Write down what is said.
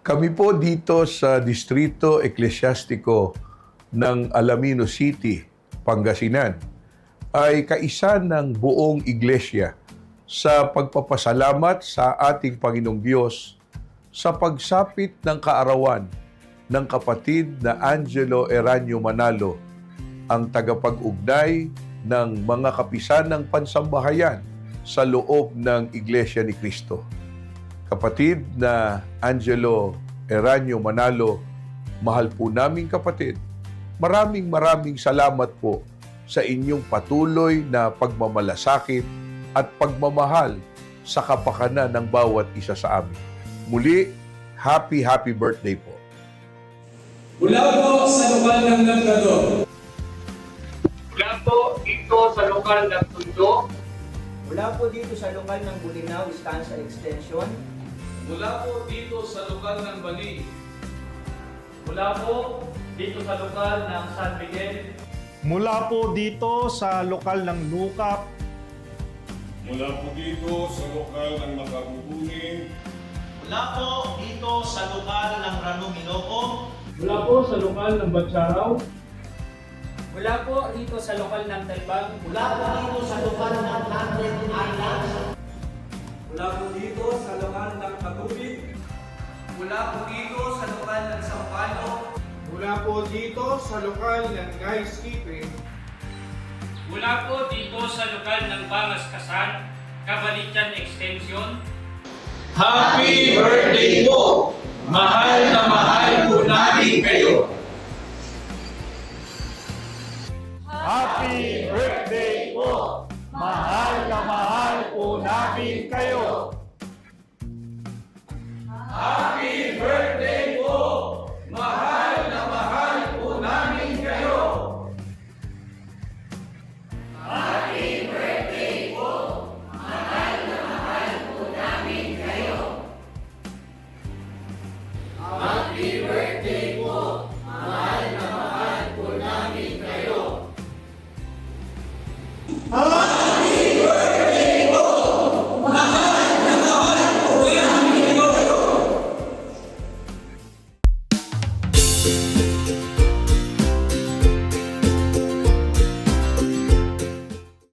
Kami po dito sa Distrito Eklesyastiko ng Alamino City, Pangasinan, ay kaisa ng buong iglesia sa pagpapasalamat sa ating Panginoong Diyos sa pagsapit ng kaarawan ng kapatid na Angelo Eranio Manalo, ang tagapag-ugnay ng mga kapisan ng pansambahayan sa loob ng Iglesia ni Cristo kapatid na Angelo Eranio Manalo, mahal po naming kapatid. Maraming maraming salamat po sa inyong patuloy na pagmamalasakit at pagmamahal sa kapakanan ng bawat isa sa amin. Muli, happy, happy birthday po. Mula po sa lokal ng Labrador, Mula po dito sa lokal ng Tundo, Mula po dito sa lokal ng Bulinaw Stanza Extension, mula po dito sa lokal ng Bani, mula po dito sa lokal ng San Miguel, Mula po dito sa lokal ng Lukap, Mula po dito sa lokal ng Makabubuni, Mula po dito sa lokal ng Ranong mula po sa lokal ng Batsaraw, Mula po dito sa lokal ng Talbang, mula po dito sa lokal ng London mula po dito sa lokal ng Sampalo, mula po dito sa lokal ng Guys Keeping, mula po dito sa lokal ng Bangas Kasan, Kabalitan Extension, Happy birthday po! Mahal na mahal po namin kayo! Happy birthday po! Mahal na mahal po namin kayo!